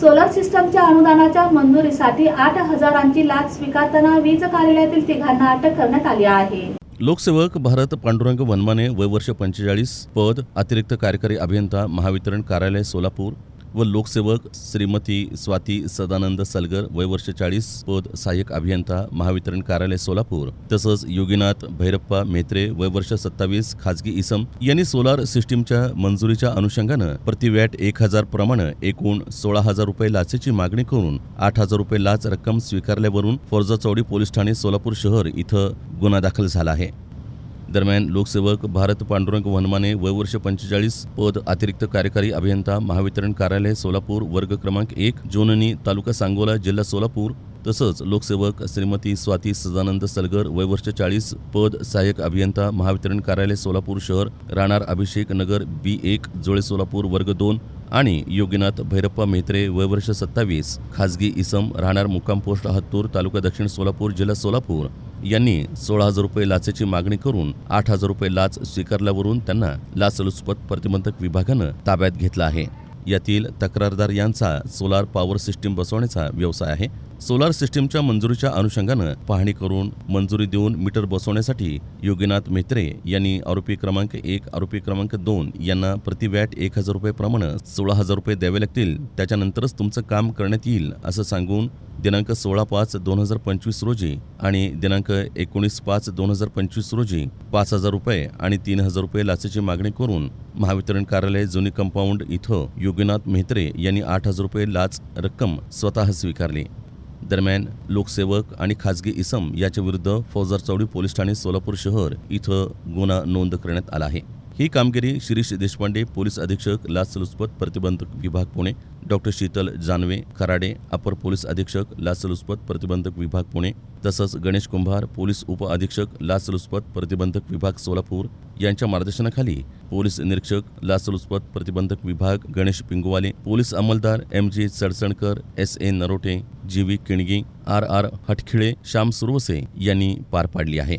Solar सिस्टमच्या अनुदानाच्या मंजुरीसाठी आठ हजारांची लाच स्वीकारताना वीज कार्यालयातील तिघांना अटक करण्यात आली आहे. लोकसेवक भारत पांडुरंग वनमाने वय वर्ष पंचेचाळीस पद अतिरिक्त कार्यकारी अभियंता महावितरण कार्यालय सोलापूर व लोकसेवक श्रीमती स्वाती सदानंद सलगर वय वर्ष चाळीस पद सहाय्यक अभियंता महावितरण कार्यालय सोलापूर. तसंच योगीनाथ भैरप्पा मेत्रे वय वर्ष सत्तावीस खाजगी इसम यांनी सोलार सिस्टीमच्या मंजुरीच्या अनुषंगानं प्रतिवॅट एक हजार प्रमाणे एकूण सोळा हजार रुपये लाचेची मागणी करून आठ हजार रुपये लाच रक्कम स्वीकारल्यावरून फौजा चौडी पोलीस ठाणे सोलापूर शहर इथं गुन्हा दाखल झाला आहे. दरम्यान लोकसेवक भारत पांडुरंग वनमाने वयवर्ष पंचेचाळीस पद अतिरिक्त कार्यकारी अभियंता महावितरण कार्यालय सोलापूर वर्ग क्रमांक एक जोननी तालुका सांगोला जिल्हा सोलापूर तसंच लोकसेवक श्रीमती स्वाती सदानंद सलगर वयवर्ष चाळीस पद सहाय्यक अभियंता महावितरण कार्यालय सोलापूर शहर राहणार अभिषेक नगर बी एक जोळे सोलापूर वर्ग दोन आणि योगीनाथ भैरप्पा मेत्रे वयवर्ष सत्तावीस खाजगी इसम राहणार मुक्काम पोस्ट हत्तूर तालुका दक्षिण सोलापूर जिल्हा सोलापूर. यांनी सोळा हजार रुपये लाचेची मागणी करून आठ हजार रुपये लाच स्वीकारल्यावरून त्यांना लाचलुचपत प्रतिबंधक विभागानं ताब्यात घेतलं आहे. यातील तक्रारदार यांचा सोलार पॉवर सिस्टीम बसवण्याचा व्यवसाय आहे. सोलार सिस्टीमच्या मंजुरीच्या अनुषंगानं पाहणी करून मंजुरी देऊन मीटर बसवण्यासाठी योगीनाथ मेत्रे यांनी आरोपी क्रमांक एक आरोपी क्रमांक दोन यांना प्रति वॅट एक हजार रुपये प्रमाणे सोळा हजार रुपये द्यावे लागतील. त्याच्यानंतरच तुमचं काम करण्यात येईल असं सांगून दिनांक सोळा पाच दोन हजार पंचवीस रोजी आणि दिनांक एकोणीस पाच दोन हजार पंचवीस रोजी पाच हजार रुपये आणि तीन हजार रुपये लाचेची मागणी करून महावितरण कार्यालय जुनी कंपाऊंड इथं योगीनाथ मेहत्रे यांनी आठ हजार रुपये लाच रक्कम स्वतः स्वीकारली. दरम्यान लोकसेवक आणि खाजगी इसम याच्या विरुद्ध फौजदार चौडी पोलीस ठाणे सोलापूर शहर इथं गुन्हा नोंद करण्यात आला आहे. ही कामगिरी शिरीष देशपांडे पोलीस अधीक्षक लाचलुचपत प्रतिबंधक विभाग पुणे डॉक्टर शीतल जानवे खराडे अपर पोलीस अधीक्षक लाचलुचपत प्रतिबंधक विभाग पुणे तसंच गणेश कुंभार पोलीस उप अधीक्षक लाचलुचपत प्रतिबंधक विभाग सोलापूर यांच्या मार्गदर्शनाखाली पोलीस निरीक्षक लाचलुचपत प्रतिबंधक विभाग Ganesh Pingwale police अंमलदार M J Chadsankar S A Narote G V Kingi R R Hatkhile Shyam Survase यांनी पार पाडली आहे.